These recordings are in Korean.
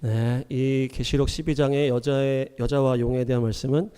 네, 이 계시록 12장의 여자의 여자와 용에 대한 말씀은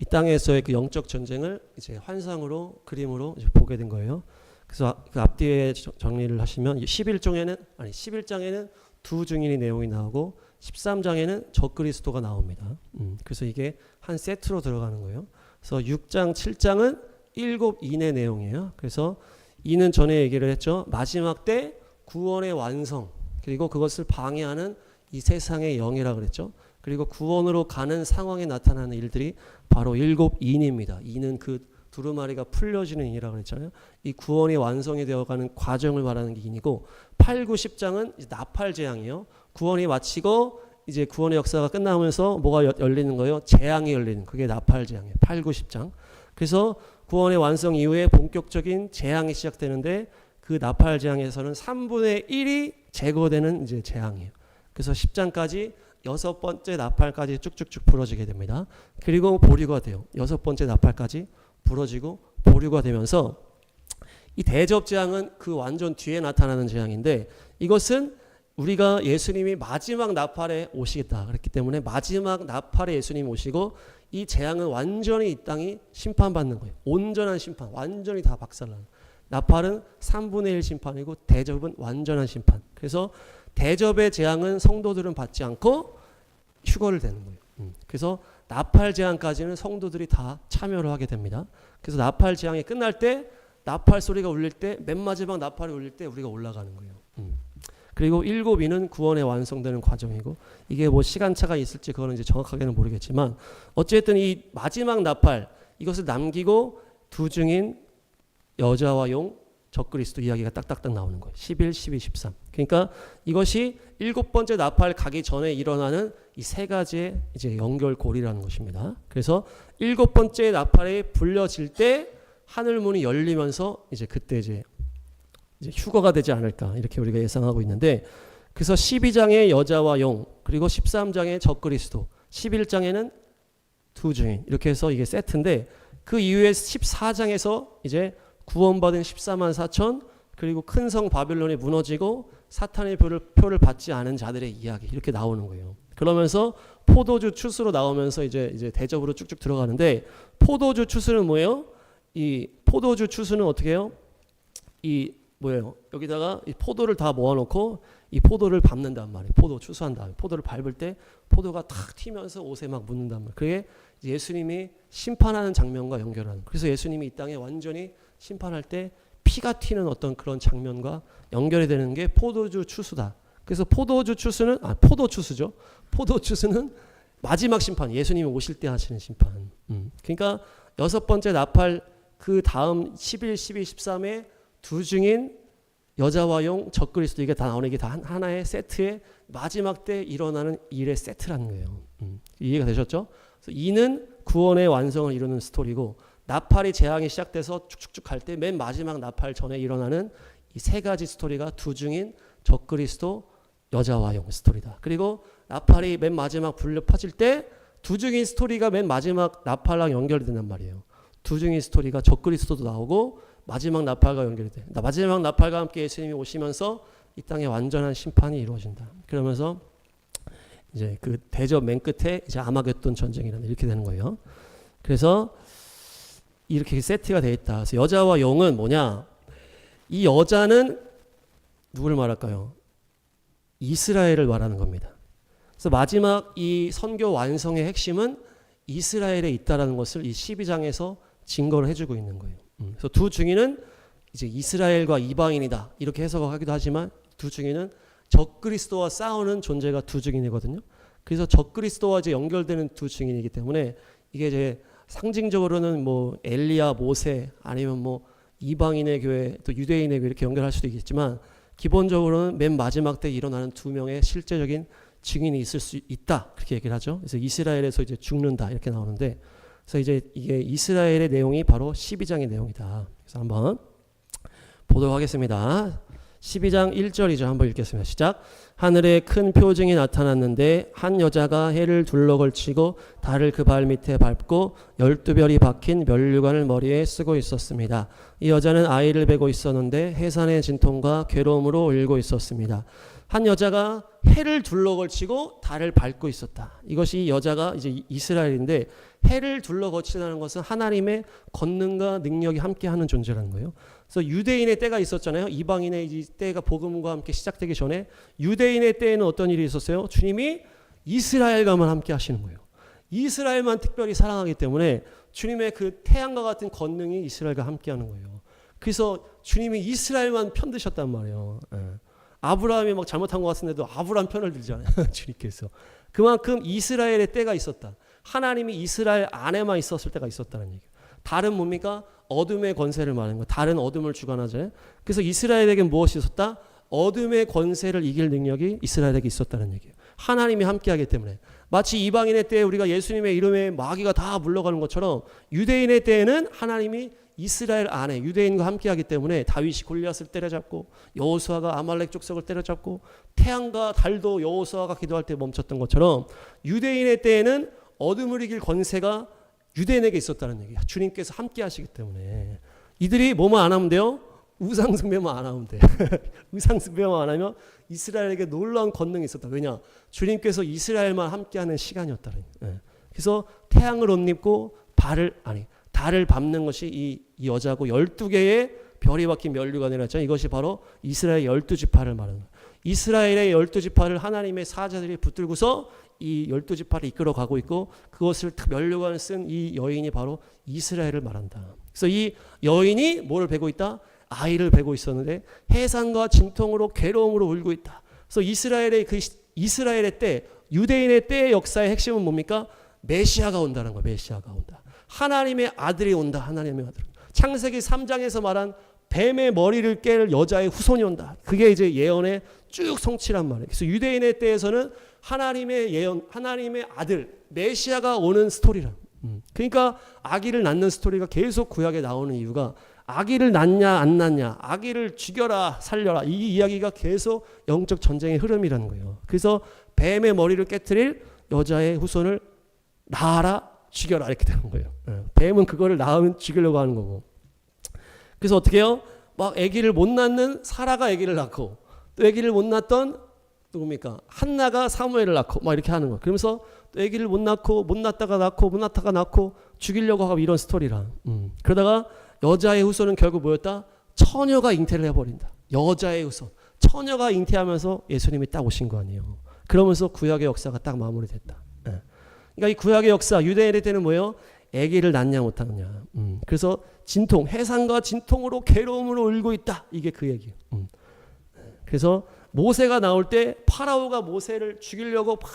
이 땅에서의 그 영적 전쟁을 이제 환상으로 그림으로 이제 보게 된 거예요. 그래서 아- 그 앞뒤에 저- 정리를 하시면 11종에는 아니 11장에는 두 증인의 내용이 나오고 13장에는 적그리스도가 나옵니다. 음, 그래서 이게 한 세트로 들어가는 거예요. 그래서 6장, 7장은 일곱 인의 내용이에요. 그래서 이는 전에 얘기를 했죠. 마지막 때 구원의 완성 그리고 그것을 방해하는 이 세상의 영이라 그랬죠. 그리고 구원으로 가는 상황에 나타나는 일들이 바로 일곱 인입니다. 이는 그 두루마리가 풀려지는 인이라 그랬잖아요. 이 구원이 완성이 되어가는 과정을 말하는 게 인이고 8, 9, 10장은 나팔 재앙이에요. 구원이 마치고 이제 구원의 역사가 끝나면서 뭐가 여- 열리는 거예요? 재앙이 열리는 그게 나팔 재앙이에요. 8, 9, 10장. 그래서 구원의 완성 이후에 본격적인 재앙이 시작되는데 그 나팔 재앙에서는 3분의 1이 제거되는 이제 재앙이에요. 그래서 10장까지 여섯 번째 나팔까지 쭉쭉쭉 부러지게 됩니다. 그리고 보류가 돼요. 여섯 번째 나팔까지 부러지고 보류가 되면서 이 대접 재앙은 그 완전 뒤에 나타나는 재앙인데 이것은 우리가 예수님이 마지막 나팔에 오시겠다 그랬기 때문에 마지막 나팔에 예수님이 오시고 이 재앙은 완전히 이 땅이 심판받는 거예요. 온전한 심판, 완전히 다 박살나는. 나팔은 3분의 1 심판이고 대접은 완전한 심판. 그래서 대접의 재앙은 성도들은 받지 않고 휴거를 되는 거예요. 음. 그래서 나팔 재앙까지는 성도들이 다 참여를 하게 됩니다. 그래서 나팔 재앙이 끝날 때 나팔 소리가 울릴 때 맨 마지막 나팔이 울릴 때 우리가 올라가는 거예요. 음. 그리고 일곱 이는 구원에 완성되는 과정이고 이게 뭐 시간차가 있을지 그거는 이제 정확하게는 모르겠지만 어쨌든 이 마지막 나팔 이것을 남기고 두 증인 여자와 용 적그리스도 이야기가 딱딱딱 나오는 거예요. 11, 12, 13. 그러니까 이것이 일곱 번째 나팔 가기 전에 일어나는 이 세 가지의 이제 연결고리라는 것입니다. 그래서 일곱 번째 나팔이 불려질 때 하늘 문이 열리면서 이제 그때 이제 이제 휴거가 되지 않을까 이렇게 우리가 예상하고 있는데 그래서 12장의 여자와 용 그리고 13장의 적그리스도 11장에는 두 증인 이렇게 해서 이게 세트인데 그 이후에 14장에서 이제 구원받은 14만 4천 그리고 큰 성 바빌론이 무너지고 사탄의 표를, 표를 받지 않은 자들의 이야기 이렇게 나오는 거예요. 그러면서 포도주 추수로 나오면서 이제 이제 대접으로 쭉쭉 들어가는데 포도주 추수는 뭐예요? 이 포도주 추수는 어떻게 해요? 이 뭐예요? 여기다가 이 포도를 다 모아놓고 이 포도를 밟는단 말이에요. 포도 추수한 다음에 포도를 밟을 때 포도가 탁 튀면서 옷에 막 묻는단 말이에요. 그게 예수님이 심판하는 장면과 연결하는. 그래서 예수님이 이 땅에 완전히 심판할 때 피가 튀는 어떤 그런 장면과 연결이 되는 게 포도주 추수다. 그래서 포도주 추수는 아 포도 추수죠. 포도 추수는 마지막 심판. 예수님이 오실 때 하시는 심판. 음. 그러니까 여섯 번째 나팔 그 다음 11, 12, 13에 두 증인 여자와 용 적그리스도 이게 다 나오는 게 다 하나의 세트의 마지막 때 일어나는 일의 세트라는 거예요. 음. 이해가 되셨죠? 그래서 이는 구원의 완성을 이루는 스토리고 나팔이 재앙이 시작돼서 쭉쭉쭉 갈 때 맨 마지막 나팔 전에 일어나는 이 세 가지 스토리가 두 증인 적그리스도 여자와 용 스토리다. 그리고 나팔이 맨 마지막 불려 퍼질 때두 증인 스토리가 맨 마지막 나팔랑 연결이 된단 말이에요. 두 증인 스토리가 적그리스도도 나오고 마지막 나팔과 연결이 돼. 나- 마지막 나팔과 함께 예수님이 오시면서 이 땅에 완전한 심판이 이루어진다. 그러면서 이제 그 대접 맨 끝에 이제 아마겟돈 전쟁이라는 이렇게 되는 거예요. 그래서 이렇게 세트가 돼 있다. 그래서 여자와 용은 뭐냐? 이 여자는 누구를 말할까요? 이스라엘을 말하는 겁니다. 그래서 마지막 이 선교 완성의 핵심은 이스라엘에 있다라는 것을 이 12장에서 증거를 해주고 있는 거예요. 음, 그래서 두 증인은 이제 이스라엘과 이방인이다 이렇게 해석하기도 하지만 두 증인은 적그리스도와 싸우는 존재가 두 증인이거든요. 그래서 적그리스도와 이제 연결되는 두 증인이기 때문에 이게 이제 상징적으로는 뭐 엘리야, 모세 아니면 뭐 이방인의 교회 또 유대인의 교회 이렇게 연결할 수도 있겠지만 기본적으로는 맨 마지막 때 일어나는 두 명의 실제적인 증인이 있을 수 있다 그렇게 얘기를 하죠. 그래서 이스라엘에서 이제 죽는다 이렇게 나오는데 그래서 이제 이게 이스라엘의 내용이 바로 12장의 내용이다. 그래서 한번 보도록 하겠습니다. 12장 1절이죠. 한번 읽겠습니다. 시작. 하늘에 큰 표징이 나타났는데 한 여자가 해를 둘러 걸치고 달을 그 발 밑에 밟고 열두 별이 박힌 면류관을 머리에 쓰고 있었습니다. 이 여자는 아이를 베고 있었는데 해산의 진통과 괴로움으로 울고 있었습니다. 한 여자가 해를 둘러 걸치고 달을 밟고 있었다. 이것이 여자가 이제 이- 이스라엘인데 해를 둘러거친다는 것은 하나님의 권능과 능력이 함께하는 존재라는 거예요. 그래서 유대인의 때가 있었잖아요. 이방인의 이 때가 복음과 함께 시작되기 전에 유대인의 때에는 어떤 일이 있었어요? 주님이 이스라엘과만 함께 하시는 거예요. 이스라엘만 특별히 사랑하기 때문에 주님의 그 태양과 같은 권능이 이스라엘과 함께 하는 거예요. 그래서 주님이 이스라엘만 편드셨단 말이에요. 예. 아브라함이 막 잘못한 것 같은데도 아브라함 편을 들잖아요. 주님께서. 그만큼 이스라엘의 때가 있었다. 하나님이 이스라엘 안에만 있었을 때가 있었다는 얘기예요. 다른 뭡니까? 어둠의 권세를 말하는 거. 다른 어둠을 주관하잖아요. 그래서 이스라엘에게 무엇이 있었다? 어둠의 권세를 이길 능력이 이스라엘에게 있었다는 얘기예요. 하나님이 함께하기 때문에 마치 이방인의 때에 우리가 예수님의 이름에 마귀가 다 물러가는 것처럼 유대인의 때에는 하나님이 이스라엘 안에 유대인과 함께하기 때문에 다윗이 골리앗을 때려잡고 여호수아가 아말렉 족속을 때려잡고 태양과 달도 여호수아가 기도할 때 멈췄던 것처럼 유대인의 때에는 어둠을 이길 권세가 유대인에게 있었다는 얘기야. 주님께서 함께 하시기 때문에 이들이 뭐만 안 하면 돼요? 우상 숭배만 안 하면 돼. 우상 숭배만 안 하면 이스라엘에게 놀라운 권능이 있었다. 왜냐? 주님께서 이스라엘만 함께하는 시간이었다는. 예. 그래서 태양을 옷 입고 발을 아니 달을 밟는 것이 이, 이 여자고 12개의 별이 박힌 면류가 내렸잖아요. 이것이 바로 이스라엘 열두 지파를 말하는 거예요. 이스라엘의 열두 지파를 하나님의 사자들이 붙들고서 이 열두 지파를 이끌어 가고 있고 그것을 면류관을 쓴 이 여인이 바로 이스라엘을 말한다. 그래서 이 여인이 뭐를 베고 있다? 아이를 베고 있었는데 해산과 진통으로 괴로움으로 울고 있다. 그래서 이스라엘의 그 시- 이스라엘의 때 유대인의 때의 역사의 핵심은 뭡니까? 메시아가 온다는 거예요. 메시아가 온다. 하나님의 아들이 온다. 하나님의 아들. 창세기 3장에서 말한 뱀의 머리를 깰 여자의 후손이 온다. 그게 이제 예언의 쭉 성취란 말이에요. 그래서 유대인의 때에서는 하나님의 예언, 하나님의 아들 메시아가 오는 스토리라. 음. 그러니까 아기를 낳는 스토리가 계속 구약에 나오는 이유가 아기를 낳냐 안 낳냐, 아기를 죽여라 살려라 이 이야기가 계속 영적 전쟁의 흐름이라는 거예요. 그래서 뱀의 머리를 깨뜨릴 여자의 후손을 낳아라 죽여라 이렇게 되는 거예요. 예. 뱀은 그거를 낳으면 죽이려고 하는 거고. 그래서 어떻게 해요? 막 아기를 못 낳는 사라가 아기를 낳고 또 아기를 못 낳던 누굽니까? 한나가 사무엘을 낳고 막 이렇게 하는 거예요. 그러면서 또 아기를 못 낳고 못 낳다가 낳고 못 낳다가 낳고 죽이려고 하고 이런 스토리라. 음. 그러다가 여자의 후손은 결국 뭐였다? 처녀가 잉태를 해버린다. 여자의 후손. 처녀가 잉태하면서 예수님이 딱 오신 거 아니에요. 그러면서 구약의 역사가 딱 마무리됐다. 예. 그러니까 이 구약의 역사 유대인의 때는 뭐예요? 아기를 낳냐 못하느냐. 음. 그래서 진통, 해산과 진통으로 괴로움으로 울고 있다. 이게 그 얘기예요. 음. 그래서 모세가 나올 때 파라오가 모세를 죽이려고 막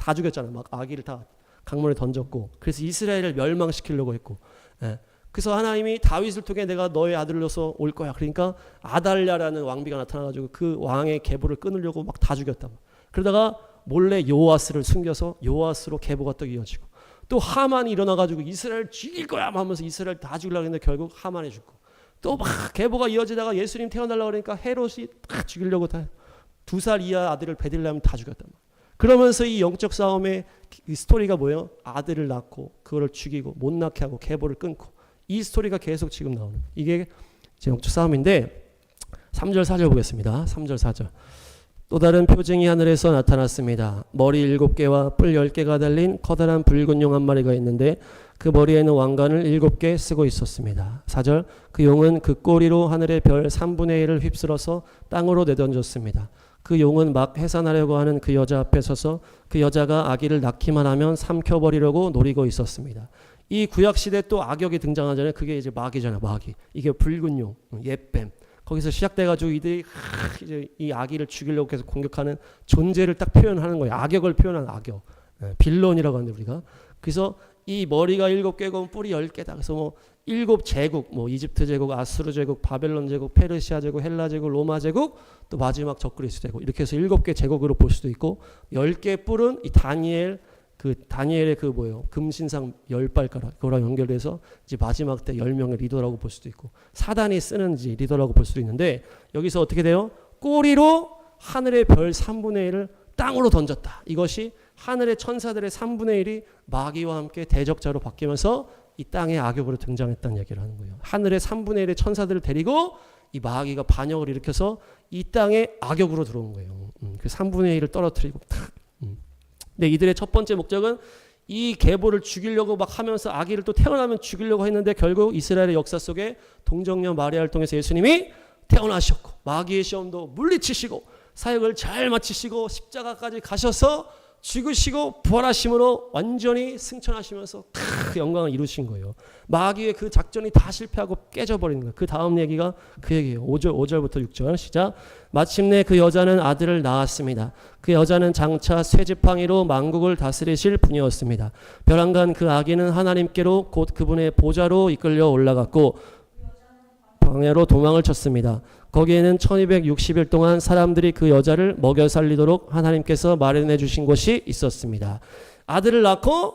다 죽였잖아요. 막 아기를 다 강물에 던졌고 그래서 이스라엘을 멸망시키려고 했고 예. 그래서 하나님이 다윗을 통해 내가 너의 아들로서 올 거야. 그러니까 아달랴라는 왕비가 나타나가지고 그 왕의 계보를 끊으려고 막 다 죽였다. 그러다가 몰래 요아스를 숨겨서 요아스로 계보가 또 이어지고 또 하만이 일어나가지고 이스라엘 죽일 거야 하면서 이스라엘 다 죽이려고 했는데 결국 하만이 죽고 또 막 계보가 이어지다가 예수님 태어나려고 그러니까 헤롯이 다 죽이려고 다 두 살 이하 아들을 베들레헴 다 죽였단 말이야. 그러면서 이 영적 싸움의 이 스토리가 뭐예요? 아들을 낳고 그거를 죽이고 못 낳게 하고 계보를 끊고 이 스토리가 계속 지금 나오는. 이게 영적 싸움인데 3절 4절 보겠습니다. 3절 4절. 또 다른 표징이 하늘에서 나타났습니다. 머리 일곱 개와 뿔 열 개가 달린 커다란 붉은 용 한 마리가 있는데 그 머리에는 왕관을 일곱 개 쓰고 있었습니다. 4절 그 용은 그 꼬리로 하늘의 별 3분의 1을 휩쓸어서 땅으로 내던졌습니다. 그 용은 막 해산하려고 하는 그 여자 앞에 서서 그 여자가 아기를 낳기만 하면 삼켜버리려고 노리고 있었습니다. 이 구약 시대 또 악역이 등장하잖아요. 그게 이제 마귀잖아요. 마귀. 이게 붉은 용, 옛뱀. 거기서 시작돼가지고 이들이 하, 이제 이 아기를 죽이려고 계속 공격하는 존재를 딱 표현하는 거예요. 악역을 표현하는 악역. 예, 빌런이라고 하는데 우리가. 그래서 이 머리가 일곱 개고 뿔이 열 개다. 그래서 뭐 일곱 제국, 뭐 이집트 제국, 아수르 제국, 바벨론 제국, 페르시아 제국, 헬라 제국, 로마 제국, 또 마지막 적그리스 제국 이렇게 해서 일곱 개 제국으로 볼 수도 있고 열 개 뿔은 이 다니엘 그 다니엘의 그 뭐예요 금신상 열 발가락 그거랑 연결돼서 이제 마지막 때 열 명의 리더라고 볼 수도 있고 사단이 쓰는 이제 리더라고 볼 수도 있는데 여기서 어떻게 돼요? 꼬리로 하늘의 별 3분의 1을 땅으로 던졌다. 이것이 하늘의 천사들의 3분의 1이 마귀와 함께 대적자로 바뀌면서 이 땅의 악역으로 등장했다는 얘기를 하는 거예요. 하늘의 3분의 1의 천사들을 데리고 이 마귀가 반역을 일으켜서 이 땅에 악역으로 들어온 거예요. 음, 그 3분의 1을 떨어뜨리고 탁. 음. 근데 이들의 첫 번째 목적은 이 계보를 죽이려고 막 하면서 아기를 또 태어나면 죽이려고 했는데 결국 이스라엘의 역사 속에 동정녀 마리아를 통해서 예수님이 태어나셨고 마귀의 시험도 물리치시고 사역을 잘 마치시고 십자가까지 가셔서 죽으시고 부활하심으로 완전히 승천하시면서 크 영광을 이루신 거예요. 마귀의 그 작전이 다 실패하고 깨져버리는 거예요. 그 다음 얘기가 그 얘기예요. 5절, 5절부터 6절 시작. 마침내 그 여자는 아들을 낳았습니다. 그 여자는 장차 쇠지팡이로 만국을 다스리실 분이었습니다. 벼랑간 그 아기는 하나님께로 곧 그분의 보좌로 이끌려 올라갔고 광야로 도망을 쳤습니다. 거기에는 1260일 동안 사람들이 그 여자를 먹여 살리도록 하나님께서 마련해 주신 곳이 있었습니다. 아들을 낳고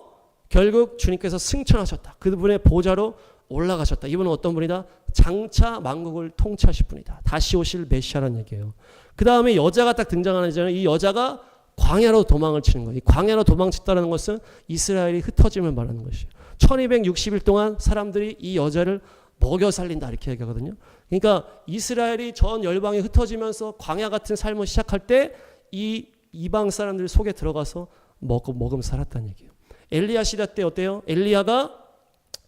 결국 주님께서 승천하셨다. 그분의 보좌로 올라가셨다. 이분은 어떤 분이다? 장차 만국을 통치하실 분이다. 다시 오실 메시아라는 얘기예요. 그 다음에 여자가 딱 등장하잖아요. 이 여자가 광야로 도망을 치는 거예요. 이 광야로 도망쳤다는 것은 이스라엘이 흩어짐을 말하는 것이에요. 1260일 동안 사람들이 이 여자를 먹여 살린다 이렇게 얘기하거든요. 그러니까 이스라엘이 전 열방에 흩어지면서 광야 같은 삶을 시작할 때 이 이방 사람들 속에 들어가서 먹 먹음 살았다는 얘기예요. 엘리야 시대 때 어때요? 엘리야가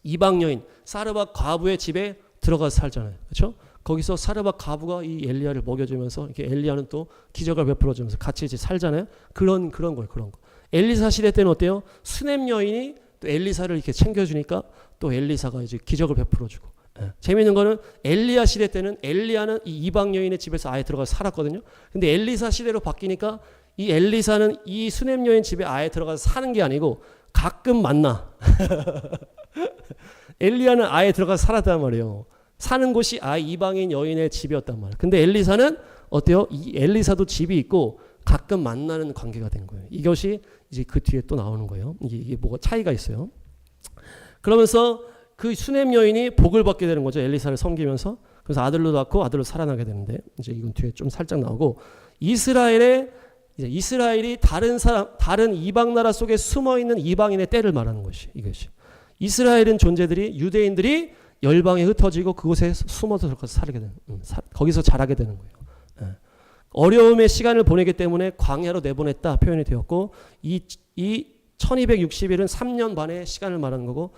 이방 여인 사르밧 과부의 집에 들어가서 살잖아요. 그렇죠? 거기서 사르밧 과부가 이 엘리야를 먹여주면서 이렇게 엘리야는 또 기적을 베풀어주면서 같이 이제 살잖아요. 그런 그런 거예요. 그런 거. 엘리사 시대 때는 어때요? 수넴 여인이 또 엘리사를 이렇게 챙겨주니까 또 엘리사가 이제 기적을 베풀어주고. 예. 재미있는 거는 엘리야 시대 때는 엘리야는 이 이방 여인의 집에서 아예 들어가서 살았거든요. 근데 엘리사 시대로 바뀌니까 이 엘리사는 이 수넴 여인 집에 아예 들어가서 사는 게 아니고 가끔 만나. 엘리야는 아예 들어가서 살았단 말이에요. 사는 곳이 아예 이방인 여인의 집이었단 말이에요. 근데 엘리사는 어때요? 이 엘리사도 집이 있고 가끔 만나는 관계가 된 거예요. 이것이 이제 그 뒤에 또 나오는 거예요. 이게, 이게 뭐가 차이가 있어요. 그러면서 그 수넴 여인이 복을 받게 되는 거죠. 엘리사를 섬기면서. 그래서 아들로 낳고 아들로 살아나게 되는데 이제 이건 뒤에 좀 살짝 나오고 이스라엘의 이제 이스라엘이 다른 사람 다른 이방 나라 속에 숨어 있는 이방인의 때를 말하는 것이 이것이 이스라엘은 존재들이 유대인들이 열방에 흩어지고 그곳에 숨어서 살게 되는 음, 사, 거기서 자라게 되는 거예요. 예. 어려움의 시간을 보내기 때문에 광야로 내보냈다 표현이 되었고 이, 이 1260일은 3년 반의 시간을 말하는 거고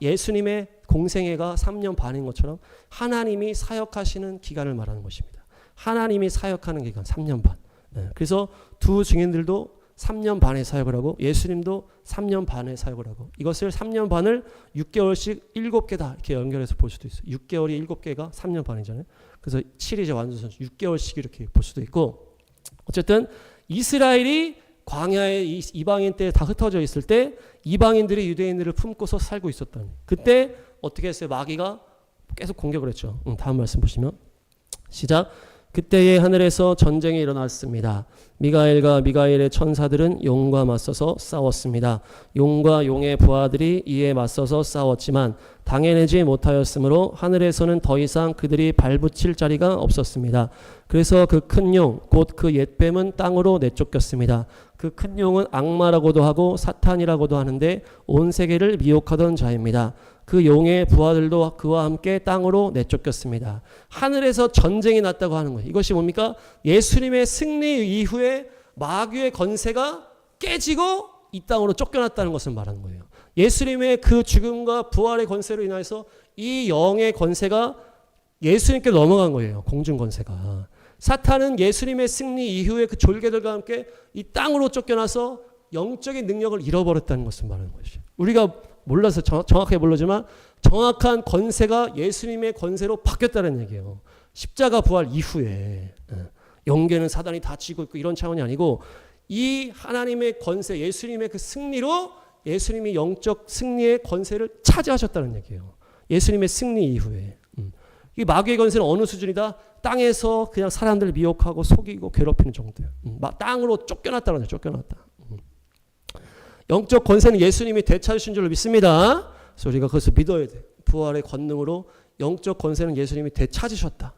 예수님의 공생애가 3년 반인 것처럼 하나님이 사역하시는 기간을 말하는 것입니다. 하나님이 사역하는 기간 3년 반. 네. 그래서 두 증인들도 3년 반의 사역을 하고 예수님도 3년 반의 사역을 하고 이것을 3년 반을 6개월씩 7개 다 이렇게 연결해서 볼 수도 있어요. 6개월이 7개가 3년 반이잖아요. 그래서 7이 이제 완전 6개월씩 이렇게 볼 수도 있고 어쨌든 이스라엘이 광야에 이방인 때 다 흩어져 있을 때 이방인들이 유대인들을 품고서 살고 있었던 그때 어떻게 했어요? 마귀가 계속 공격을 했죠. 응, 다음 말씀 보시면 시작. 그때의 하늘에서 전쟁이 일어났습니다. 미가엘과 미가엘의 천사들은 용과 맞서서 싸웠습니다. 용과 용의 부하들이 이에 맞서서 싸웠지만 당해내지 못하였으므로 하늘에서는 더 이상 그들이 발붙일 자리가 없었습니다. 그래서 그 큰 용, 곧 그 옛뱀은 땅으로 내쫓겼습니다. 그 큰 용은 악마라고도 하고 사탄이라고도 하는데 온 세계를 미혹하던 자입니다. 그 용의 부하들도 그와 함께 땅으로 내쫓겼습니다. 하늘에서 전쟁이 났다고 하는 거예요. 이것이 뭡니까? 예수님의 승리 이후에 마귀의 건세가 깨지고 이 땅으로 쫓겨났다는 것을 말하는 거예요. 예수님의 그 죽음과 부활의 건세로 인해서 이 영의 건세가 예수님께 넘어간 거예요. 공중 건세가. 사탄은 예수님의 승리 이후에 그 졸개들과 함께 이 땅으로 쫓겨나서 영적인 능력을 잃어버렸다는 것을 말하는 것이죠. 우리가 몰라서 정, 확하게 모르지만 정확한 건세가 예수님의 건세로 바뀌었다는 얘기예요. 십자가 부활 이후에 예. 영계는 사단이 다치고 있고 이런 차원이 아니고 이 하나님의 건세, 예수님의 그 승리로 예수님이 영적 승리의 건세를 차지하셨다는 얘기예요. 예수님의 승리 이후에. 음. 이 마귀의 건세는 어느 수준이다? 땅에서 그냥 사람들을 미혹하고 속이고 괴롭히는 정도예요. 음. 땅으로 쫓겨났다는 거죠. 쫓겨났다. 음. 영적 권세는 예수님이 되찾으신 줄로 믿습니다. 그래서 우리가 그것을 믿어야 돼. 부활의 권능으로 영적 권세는 예수님이 되찾으셨다.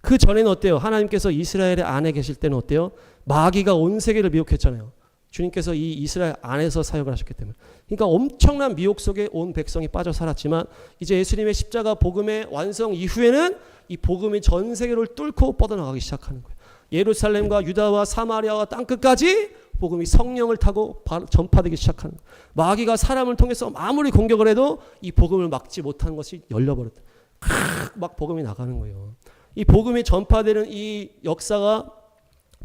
그 전에는 어때요? 하나님께서 이스라엘의 안에 계실 때는 어때요? 마귀가 온 세계를 미혹했잖아요. 주님께서 이 이스라엘 안에서 사역을 하셨기 때문에. 그러니까 엄청난 미혹 속에 온 백성이 빠져 살았지만 이제 예수님의 십자가 복음의 완성 이후에는 이 복음이 전 세계를 뚫고 뻗어나가기 시작하는 거예요. 예루살렘과 유다와 사마리아와 땅 끝까지 복음이 성령을 타고 바- 전파되기 시작하는 거예요. 마귀가 사람을 통해서 아무리 공격을 해도 이 복음을 막지 못하는 것이 열려버렸다. 칵, 막 복음이 나가는 거예요. 이 복음이 전파되는 이 역사가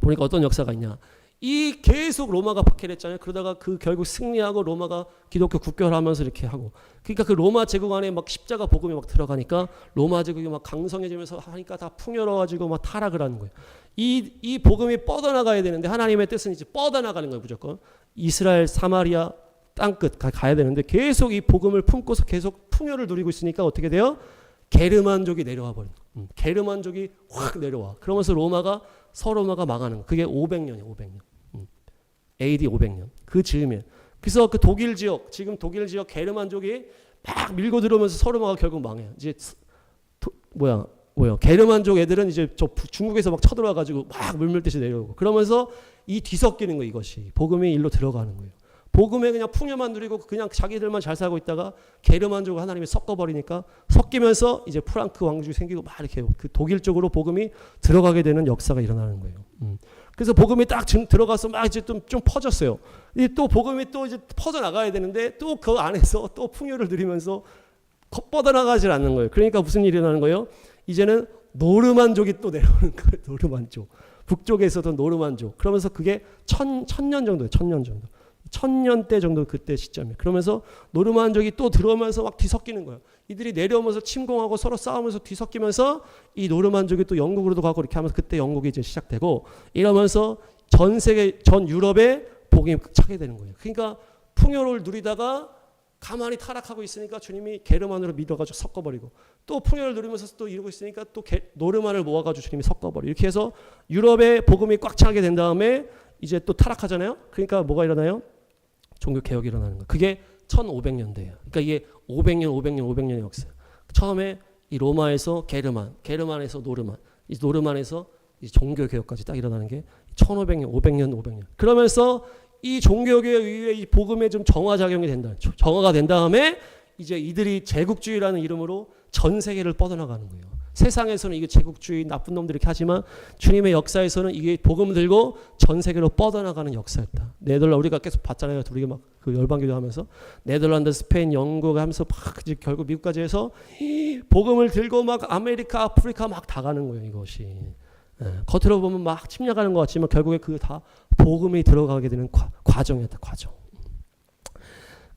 보니까 어떤 역사가 있냐? 이 계속 로마가 박해를 했잖아요. 그러다가 그 결국 승리하고 로마가 기독교 국교하면서 이렇게 하고. 그러니까 그 로마 제국 안에 막 십자가 복음이 막 들어가니까 로마 제국이 막 강성해지면서 하니까 다 풍요로워지고 막 타락을 하는 거예요. 이, 이 복음이 뻗어나가야 되는데 하나님의 뜻은 이제 뻗어나가는 거예요. 무조건. 이스라엘, 사마리아, 땅끝 가야 되는데 계속 이 복음을 품고서 계속 풍요를 누리고 있으니까 어떻게 돼요? 게르만족이 내려와 버린 거예요. 음, 게르만족이 확 내려와. 그러면서 로마가 서로마가 망하는 거. 그게 500년이에요. 500년. 음. AD 500년. 그 즈음에. 그래서 그 독일 지역, 지금 독일 지역 게르만족이 막 밀고 들어오면서 서로마가 결국 망해요. 이제 스- 도, 뭐야? 뭐야? 게르만족 애들은 이제 저 부- 중국에서 막 쳐들어와 가지고 막 물밀듯이 내려오고. 그러면서 이 뒤섞이는 거 이것이 복음이 일로 들어가는 거예요. 복음에 그냥 풍요만 누리고 그냥 자기들만 잘 살고 있다가 게르만족을 하나님이 섞어버리니까 섞이면서 이제 프랑크 왕족이 생기고 막 이렇게 그 독일 쪽으로 복음이 들어가게 되는 역사가 일어나는 거예요. 음. 그래서 복음이 딱 증- 들어가서 막 이제 좀, 좀 퍼졌어요. 이또 복음이 또 이제 퍼져 나가야 되는데 또 그 안에서 또 풍요를 누리면서 거- 뻗어나가질 않는 거예요. 그러니까 무슨 일이 일어나는 거예요? 이제는 노르만족이 또 내려오는 거예요. 노르만족. 북쪽에서도 노르만족. 그러면서 그게 천, 천년 정도예요. 천년 정도. 천년 대 정도 그때 시점이에요. 그러면서 노르만족이 또 들어오면서 막 뒤섞이는 거예요. 이들이 내려오면서 침공하고 서로 싸우면서 뒤섞이면서 이 노르만족이 또 영국으로도 가고 이렇게 하면서 그때 영국이 이제 시작되고 이러면서 전 세계 전 유럽에 복음이 차게 되는 거예요. 그러니까 풍요를 누리다가 가만히 타락하고 있으니까 주님이 게르만으로 믿어가지고 섞어버리고 또 풍요를 누리면서 또 이루고 있으니까 또 게- 노르만을 모아가지고 주님이 섞어버리고 이렇게 해서 유럽에 복음이 꽉 차게 된 다음에 이제 또 타락하잖아요. 그러니까 뭐가 일어나요? 종교 개혁이 일어나는 거예요. 그게 1500년대예요. 그러니까 이게 500년, 500년, 500년의 역사. 처음에 이 로마에서 게르만, 게르만에서 노르만, 이 노르만에서 이 종교 개혁까지 딱 일어나는 게 1500년, 500년, 500년. 그러면서 이 종교 개혁 이후에 이 복음에 좀 정화 작용이 된다. 정화가 된 다음에 이제 이들이 제국주의라는 이름으로 전 세계를 뻗어나가는 거예요. 세상에서는 이게 제국주의 나쁜 놈들 이렇게 하지만 주님의 역사에서는 이게 복음 들고 전 세계로 뻗어나가는 역사였다. 네덜란드 우리가 계속 봤잖아요. 우리가 막그 열방기도 하면서 네덜란드, 스페인, 영국 하면서 막 이제 결국 미국까지 해서 이 복음을 들고 막 아메리카, 아프리카 막 다 가는 거예요. 이것이 예, 겉으로 보면 막 침략하는 것 같지만 결국에 그 다 복음이 들어가게 되는 과, 과정이었다. 과정.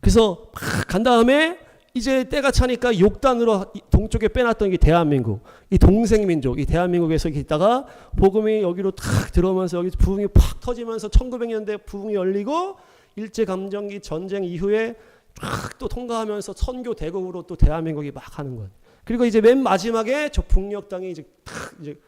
그래서 막 간 다음에 이제 때가 차니까 욕단으로 이 동쪽에 빼놨던 이 대한민국, 이 동생민족, 이 대한민국에서 있다가 복음이 여기로 탁 들어오면서 여기 부흥이 팍 터지면서 1900년대 부흥이 열리고 일제 감정기 전쟁 이후에 쫙 또 통과하면서 선교 대국으로 또 대한민국이 막 하는 거예요. 그리고 이제 맨 마지막에 저 북녘 땅이 이제 탁 이제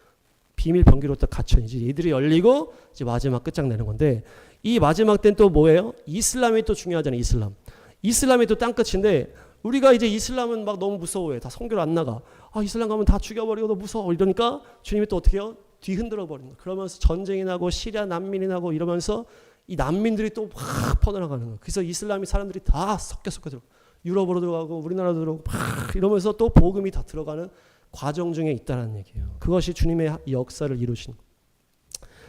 비밀 병기로 딱 갇혀 이제 얘들이 열리고 이제 마지막 끝장내는 건데 이 마지막 때는 또 뭐예요? 이슬람이 또 중요하잖아요. 이슬람. 이슬람이 또 땅끝인데 우리가 이제 이슬람은 막 너무 무서워해. 다 성교를 안 나가. 아 이슬람 가면 다 죽여버리고 너 무서워. 이러니까 주님이 또 어떻게 해요? 뒤흔들어 버리는 거예요. 그러면서 전쟁이 나고 시리아 난민이 나고 이러면서 이 난민들이 또확 퍼져나가는 거예요. 그래서 이슬람이 사람들이 다 섞여 섞여 들어. 유럽으로 들어가고 우리나라도 들어가고 막 이러면서 또 복음이 다 들어가는 과정 중에 있다라는 얘기예요. 그것이 주님의 역사를 이루신.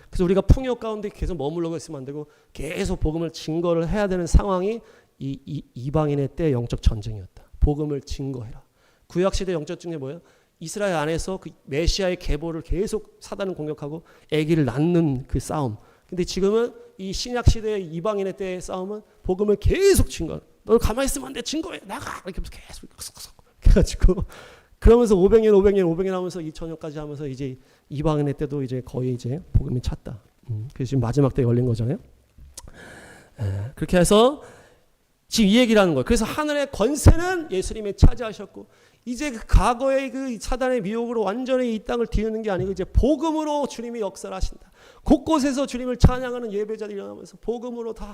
그래서 우리가 풍요 가운데 계속 머물러 있으면 안 되고 계속 복음을 증거를 해야 되는 상황이 이, 이 이방인의 때 영적 전쟁이었다. 복음을 증거해라. 구약 시대 영적 전쟁이 뭐예요? 이스라엘 안에서 그 메시아의 계보를 계속 사단을 공격하고 아기를 낳는 그 싸움. 근데 지금은 이 신약 시대의 이방인의 때의 싸움은 복음을 계속 증거. 너 가만히 있으면 안 돼. 증거해. 나가. 이렇게 계속 해 가지고 그러면서 500년, 500년, 500년 하면서 2000년까지 하면서 이제 이방인의 때도 이제 거의 이제 복음이 찼다. 음, 그래서 지금 마지막 때 열린 거잖아요. 에, 그렇게 해서 지금 이 얘기를 하는 거예요. 그래서 하늘의 권세는 예수님이 차지하셨고 이제 그 과거의 그 사단의 미혹으로 완전히 이 땅을 뒤우는 게 아니고 이제 복음으로 주님이 역사를 하신다. 곳곳에서 주님을 찬양하는 예배자들이 일어나면서 복음으로 다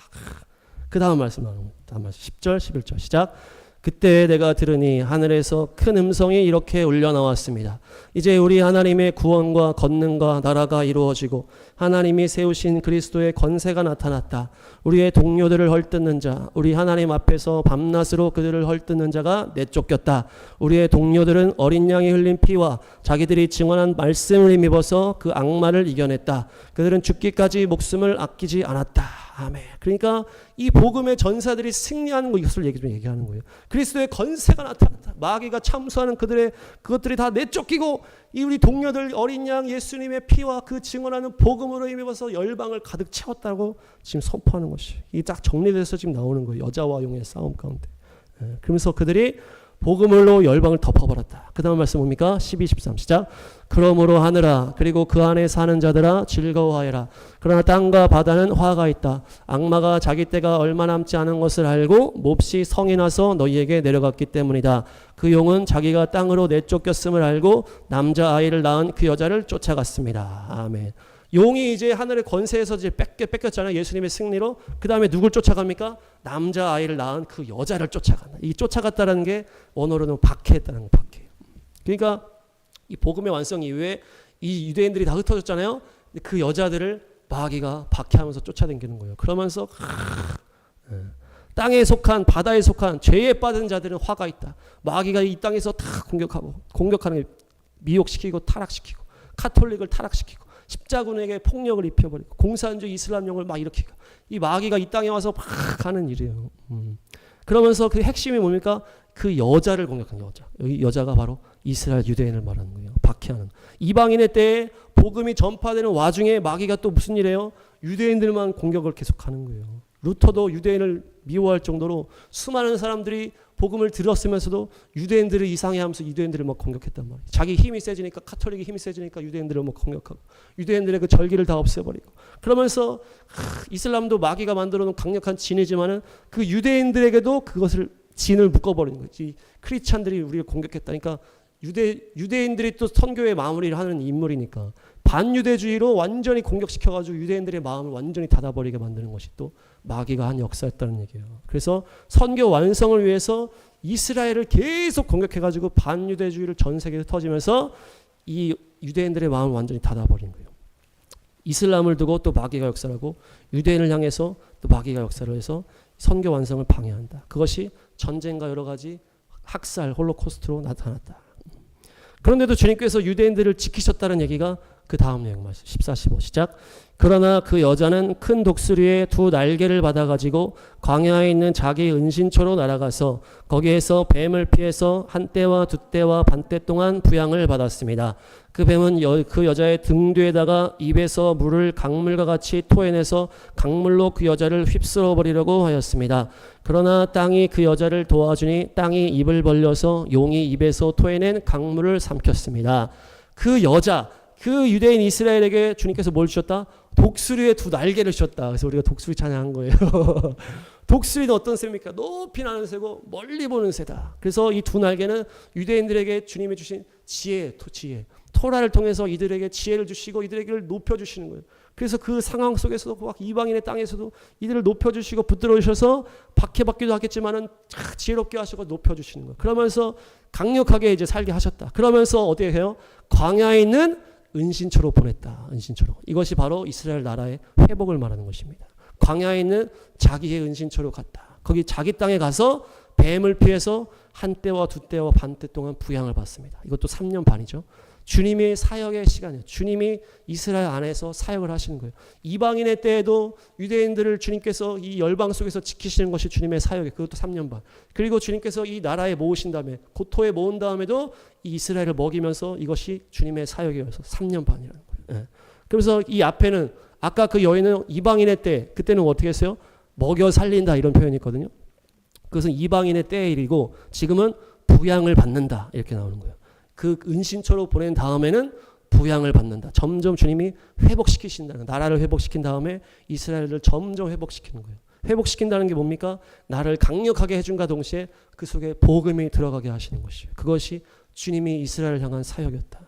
그 다음 말씀 나옵니다. 다음 말씀 10절 11절 시작 그때 내가 들으니 하늘에서 큰 음성이 이렇게 울려 나왔습니다. 이제 우리 하나님의 구원과 권능과 나라가 이루어지고 하나님이 세우신 그리스도의 권세가 나타났다. 우리의 동료들을 헐뜯는 자, 우리 하나님 앞에서 밤낮으로 그들을 헐뜯는 자가 내쫓겼다. 우리의 동료들은 어린 양이 흘린 피와 자기들이 증언한 말씀을 힘입어서 그 악마를 이겨냈다. 그들은 죽기까지 목숨을 아끼지 않았다. 아멘. 그러니까 이 복음의 전사들이 승리하는 거 이것을 얘기 좀 얘기하는 거예요. 그리스도의 건세가 나타났다. 마귀가 참수하는 그들의 그것들이 다 내쫓기고 이 우리 동료들 어린 양 예수님의 피와 그 증언하는 복음으로 힘입어서 열방을 가득 채웠다고 지금 선포하는 것이 이게 딱 정리돼서 지금 나오는 거예요. 여자와 용의 싸움 가운데. 예, 그러면서 그들이 복음으로 열방을 덮어버렸다. 그 다음 말씀 뭡니까? 12, 13 시작. 그러므로 하늘아 그리고 그 안에 사는 자들아 즐거워하여라. 그러나 땅과 바다는 화가 있다. 악마가 자기 때가 얼마 남지 않은 것을 알고 몹시 성이 나서 너희에게 내려갔기 때문이다. 그 용은 자기가 땅으로 내쫓겼음을 알고 남자 아이를 낳은 그 여자를 쫓아갔습니다. 아멘. 용이 이제 하늘의 권세에서 이제 뺏겨, 뺏겼잖아요. 예수님의 승리로. 그 다음에 누굴 쫓아갑니까? 남자 아이를 낳은 그 여자를 쫓아간다. 이 쫓아갔다라는 게 원어로는 박해했다는 거, 박해. 그러니까 이 복음의 완성 이후에 이 유대인들이 다 흩어졌잖아요. 그 여자들을 마귀가 박해하면서 쫓아다니는 거예요. 그러면서 하, 예. 땅에 속한 바다에 속한 죄에 빠진 자들은 화가 있다. 마귀가 이 땅에서 다 공격하고 공격하는 게 미혹시키고 타락시키고 카톨릭을 타락시키고 십자군에게 폭력을 입혀버리고 공산주의 이슬람령을 막 일으키고 이 마귀가 이 땅에 와서 막 하는 일이에요. 음. 그러면서 그 핵심이 뭡니까? 그 여자를 공격한 여자. 여기 여자가 바로 이스라엘 유대인을 말하는 거예요. 박해하는. 이방인의 때에 복음이 전파되는 와중에 마귀가 또 무슨 일이에요? 유대인들만 공격을 계속하는 거예요. 루터도 유대인을 미워할 정도로 수많은 사람들이 복음을 들었으면서도 유대인들을 이상해 하면서 유대인들을 막 공격했단 말이에요. 자기 힘이 세지니까 카톨릭이 힘이 세지니까 유대인들을 막 공격하고 유대인들의 그 절기를 다 없애버리고 그러면서 하, 이슬람도 마귀가 만들어놓은 강력한 진이지만은 그 유대인들에게도 그것을 진을 묶어버리는 거지. 크리스찬들이 우리를 공격했다니까 유대 유대인들이 또 선교의 마무리를 하는 인물이니까 반유대주의로 완전히 공격시켜가지고 유대인들의 마음을 완전히 닫아버리게 만드는 것이 또 마귀가 한 역사였다는 얘기예요. 그래서 선교 완성을 위해서 이스라엘을 계속 공격해가지고 반유대주의를 전 세계에 터지면서 이 유대인들의 마음을 완전히 닫아버린 거예요. 이슬람을 두고 또 마귀가 역사를 하고 유대인을 향해서 또 마귀가 역사를 해서 선교 완성을 방해한다. 그것이 전쟁과 여러 가지 학살, 홀로코스트로 나타났다. 그런데도 주님께서 유대인들을 지키셨다는 얘기가 그 다음 내용 말씀 14, 15 시작. 그러나 그 여자는 큰 독수리의 두 날개를 받아가지고 광야에 있는 자기 은신처로 날아가서 거기에서 뱀을 피해서 한 때와 두 때와 반때 동안 부양을 받았습니다. 그 뱀은 여, 그 여자의 등 뒤에다가 입에서 물을 강물과 같이 토해내서 강물로 그 여자를 휩쓸어 버리려고 하였습니다. 그러나 땅이 그 여자를 도와주니 땅이 입을 벌려서 용이 입에서 토해낸 강물을 삼켰습니다. 그 여자 그 유대인 이스라엘에게 주님께서 뭘 주셨다? 독수리의 두 날개를 주셨다. 그래서 우리가 독수리 찬양한 거예요. 독수리는 어떤 새입니까? 높이 나는 새고 멀리 보는 새다. 그래서 이 두 날개는 유대인들에게 주님이 주신 지혜, 토 지혜. 토라를 통해서 이들에게 지혜를 주시고 이들에게 높여 주시는 거예요. 그래서 그 상황 속에서도 막 이방인의 땅에서도 이들을 높여 주시고 붙들어 주셔서 박해받기도 하겠지만은 지혜롭게 하시고 높여 주시는 거예요. 그러면서 강력하게 이제 살게 하셨다. 그러면서 어떻게 해요? 광야에 있는 은신처로 보냈다. 은신처로. 이것이 바로 이스라엘 나라의 회복을 말하는 것입니다. 광야에 있는 자기의 은신처로 갔다. 거기 자기 땅에 가서 뱀을 피해서 한 때와 두 때와 반 때 동안 부양을 받습니다. 이것도 3년 반이죠. 주님의 사역의 시간이에요. 주님이 이스라엘 안에서 사역을 하시는 거예요. 이방인의 때에도 유대인들을 주님께서 이 열방 속에서 지키시는 것이 주님의 사역이에요. 그것도 3년 반. 그리고 주님께서 이 나라에 모으신 다음에 고토에 모은 다음에도 이 이스라엘을 먹이면서 이것이 주님의 사역이어서 3년 반이라는 거예요. 예. 그래서 이 앞에는 아까 그 여인은 이방인의 때 그때는 어떻게 했어요? 먹여 살린다 이런 표현이 있거든요. 그것은 이방인의 때의 일이고 지금은 부양을 받는다 이렇게 나오는 거예요. 그 은신처로 보낸 다음에는 부양을 받는다. 점점 주님이 회복시키신다는 나라를 회복시킨 다음에 이스라엘을 점점 회복시키는 거예요. 회복시킨다는 게 뭡니까? 나를 강력하게 해준과 동시에 그 속에 복음이 들어가게 하시는 것이에요. 그것이 주님이 이스라엘을 향한 사역이었다.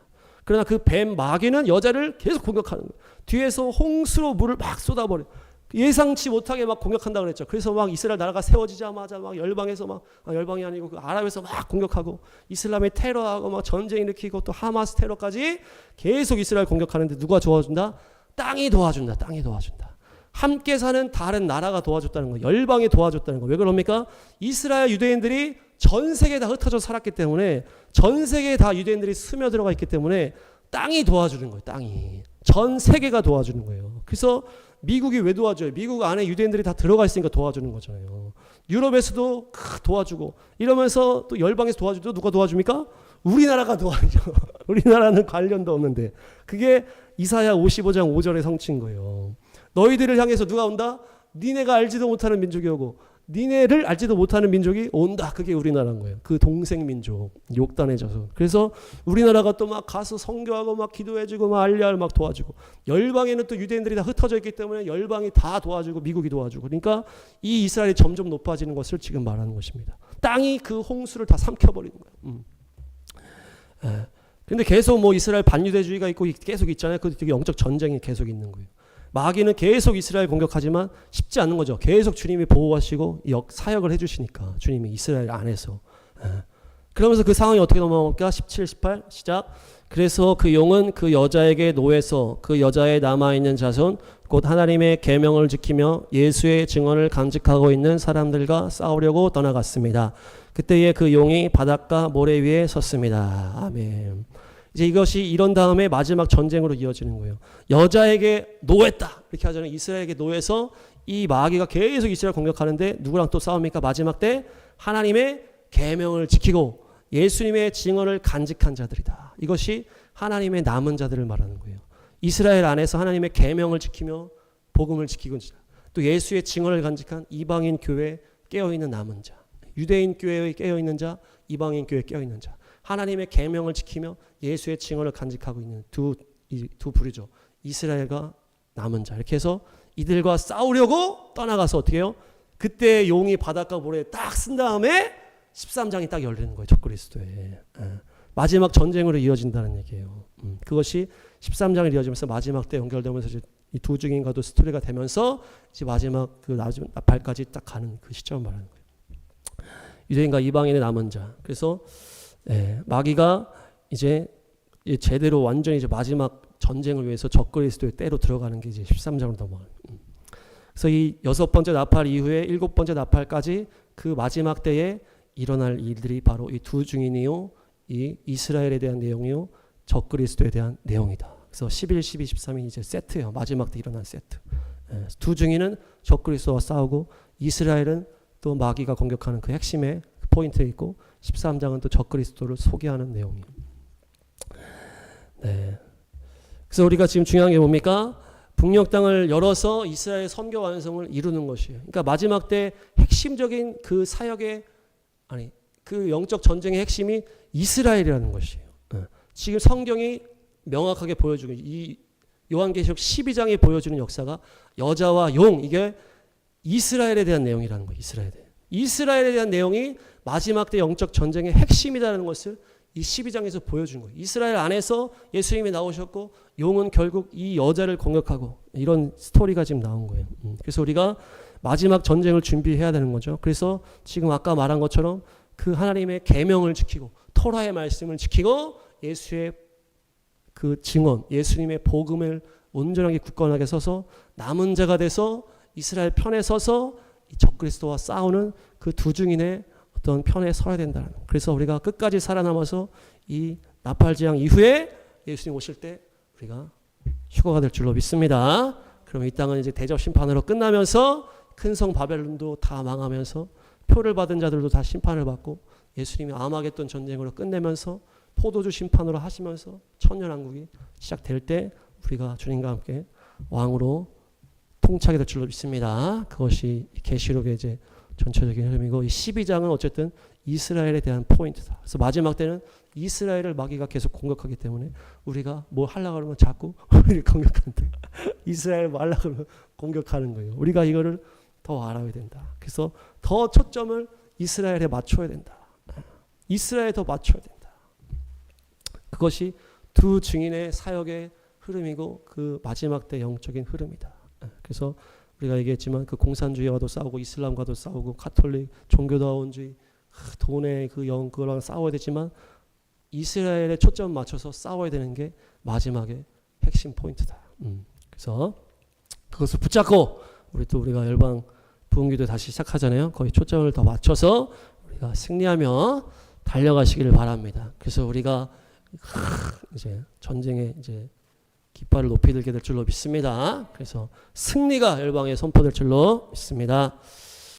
그러나 그 뱀 마귀는 여자를 계속 공격하는 거예요. 뒤에서 홍수로 물을 막 쏟아버려. 예상치 못하게 막 공격한다 그랬죠. 그래서 막 이스라엘 나라가 세워지자마자 막 열방에서 막 아, 열방이 아니고 그 아랍에서 막 공격하고 이슬람의 테러하고 막 전쟁 일으키고 또 하마스 테러까지 계속 이스라엘 공격하는데 누가 도와준다? 땅이 도와준다. 땅이 도와준다. 함께 사는 다른 나라가 도와줬다는 거. 열방이 도와줬다는 거. 왜 그럽니까? 이스라엘 유대인들이 전 세계에 다 흩어져 살았기 때문에 전 세계에 다 유대인들이 스며들어가 있기 때문에 땅이 도와주는 거예요. 땅이. 전 세계가 도와주는 거예요. 그래서 미국이 왜 도와줘요? 미국 안에 유대인들이 다 들어가 있으니까 도와주는 거잖아요. 유럽에서도 크 도와주고 이러면서 또 열방에서 도와주도 누가 도와줍니까? 우리나라가 도와줘. 우리나라는 관련도 없는데 그게 이사야 55장 5절의 성취인 거예요. 너희들을 향해서 누가 온다? 니네가 알지도 못하는 민족이 오고 니네를 알지도 못하는 민족이 온다. 그게 우리나라인 거예요. 그 동생 민족 자손. 그래서 우리나라가 또 막 가서 성교하고 막 기도해주고 막 알리알 막 도와주고 열방에는 또 유대인들이 다 흩어져 있기 때문에 열방이 다 도와주고 미국이 도와주고 그러니까 이 이스라엘이 점점 높아지는 것을 지금 말하는 것입니다. 땅이 그 홍수를 다 삼켜버리는 거예요. 음. 예. 근데 계속 뭐 이스라엘 반유대주의가 있고 계속 있잖아요. 그 되게 영적 전쟁이 계속 있는 거예요. 마귀는 계속 이스라엘 공격하지만 쉽지 않은 거죠. 계속 주님이 보호하시고 역 사역을 해주시니까 주님이 이스라엘 안에서. 예. 그러면서 그 상황이 어떻게 넘어갈까? 17, 18 시작. 그래서 그 용은 그 여자에게 노해서 그 여자의 남아 있는 자손 곧 하나님의 계명을 지키며 예수의 증언을 간직하고 있는 사람들과 싸우려고 떠나갔습니다. 그때에 그 용이 바닷가 모래 위에 섰습니다. 아멘. 이제 이것이 이런 다음에 마지막 전쟁으로 이어지는 거예요. 여자에게 노했다. 이렇게 하잖아요. 이스라엘에게 노해서 이 마귀가 계속 이스라엘 공격하는데 누구랑 또 싸웁니까? 마지막 때 하나님의 계명을 지키고 예수님의 증언을 간직한 자들이다. 이것이 하나님의 남은 자들을 말하는 거예요. 이스라엘 안에서 하나님의 계명을 지키며 복음을 지키고. 또 예수의 증언을 간직한 이방인 교회에 깨어 있는 남은 자. 유대인 교회에 깨어 있는 자, 이방인 교회에 깨어 있는 자. 하나님의 계명을 지키며 예수의 증언을 간직하고 있는 두이두 부류죠. 이스라엘과 남은 자. 이렇게 해서 이들과 싸우려고 떠나가서 어떻게 해요? 그때 용이 바닷가 모래에 딱 쓴 다음에 13장이 딱 열리는 거예요. 적그리스도에. 예. 마지막 전쟁으로 이어진다는 얘기예요. 음, 그것이 13장을 이어지면서 마지막 때 연결되면서 이제 이두 중인가도 스토리가 되면서 이제 마지막 그 나중 나팔까지 딱 가는 그 시점을 말하는 거예요. 유대인과 이방인의 남은 자. 그래서 예, 마귀가 이제 이 제대로 완전히 이제 마지막 전쟁을 위해서 적그리스도의 때로 들어가는 게 이제 13장으로 넘어가는. 음. 그래서 이 여섯 번째 나팔 이후에 일곱 번째 나팔까지 그 마지막 때에 일어날 일들이 바로 이 두 중인이요, 이 이스라엘에 대한 내용이요, 적그리스도에 대한 내용이다. 그래서 11, 12, 13이 이제 세트예요. 마지막 때 일어난 세트. 예, 두 중인은 적그리스도와 싸우고 이스라엘은 또 마귀가 공격하는 그 핵심의 포인트에 있고 13장은 또 적그리스도를 소개하는 내용이에요. 네. 그래서 우리가 지금 중요한 게 뭡니까? 북녘 땅을 열어서 이스라엘 선교 완성을 이루는 것이에요. 그러니까 마지막 때 핵심적인 그 사역의 아니 그 영적 전쟁의 핵심이 이스라엘이라는 것이에요. 예. 지금 성경이 명확하게 보여주고 이 요한계시록 12장에 보여주는 역사가 여자와 용 이게 이스라엘에 대한 내용이라는 거예요. 이스라엘에 대한. 이스라엘에 대한 내용이 마지막 때 영적 전쟁의 핵심이라는 것을 이 12장에서 보여준 거예요. 이스라엘 안에서 예수님이 나오셨고 용은 결국 이 여자를 공격하고 이런 스토리가 지금 나온 거예요. 음, 그래서 우리가 마지막 전쟁을 준비해야 되는 거죠. 그래서 지금 아까 말한 것처럼 그 하나님의 계명을 지키고 토라의 말씀을 지키고 예수의 그 증언, 예수님의 복음을 온전하게 굳건하게 서서 남은 자가 돼서 이스라엘 편에 서서 이 적그리스도와 싸우는 그 두 중인의 어떤 편에 서야 된다는. 그래서 우리가 끝까지 살아남아서 이 나팔지향 이후에 예수님 오실 때 우리가 휴거가 될 줄로 믿습니다. 그럼 이 땅은 이제 대접 심판으로 끝나면서 큰 성 바벨론도 다 망하면서 표를 받은 자들도 다 심판을 받고 예수님이 아마겟돈 전쟁으로 끝내면서 포도주 심판으로 하시면서 천년왕국이 시작될 때 우리가 주님과 함께 왕으로 통치하게 될 줄로 믿습니다. 그것이 계시록의 이제 전체적인 흐름이고 이 12장은 어쨌든 이스라엘에 대한 포인트다. 그래서 마지막 때는 이스라엘을 마귀가 계속 공격하기 때문에 우리가 뭐 하려고 하면 자꾸 우리를 공격한다. 이스라엘 뭐 하려고 하면 공격하는 거예요. 우리가 이거를 더 알아야 된다. 그래서 더 초점을 이스라엘에 맞춰야 된다. 이스라엘에 더 맞춰야 된다. 그것이 두 증인의 사역의 흐름이고 그 마지막 때 영적인 흐름이다. 그래서 우리가 얘기했지만 그 공산주의와도 싸우고 이슬람과도 싸우고 카톨릭 종교다원주의 하, 돈의 그 영 그거랑 싸워야 되지만 이스라엘에 초점 맞춰서 싸워야 되는 게 마지막에 핵심 포인트다. 음. 그래서 그것을 붙잡고 우리 또 우리가 열방 부흥기도 다시 시작하잖아요. 거기 초점을 더 맞춰서 우리가 승리하며 달려가시기를 바랍니다. 그래서 우리가 이제 전쟁에 이제 깃발을 높이 들게 될 줄로 믿습니다. 그래서 승리가 열방에 선포될 줄로 믿습니다.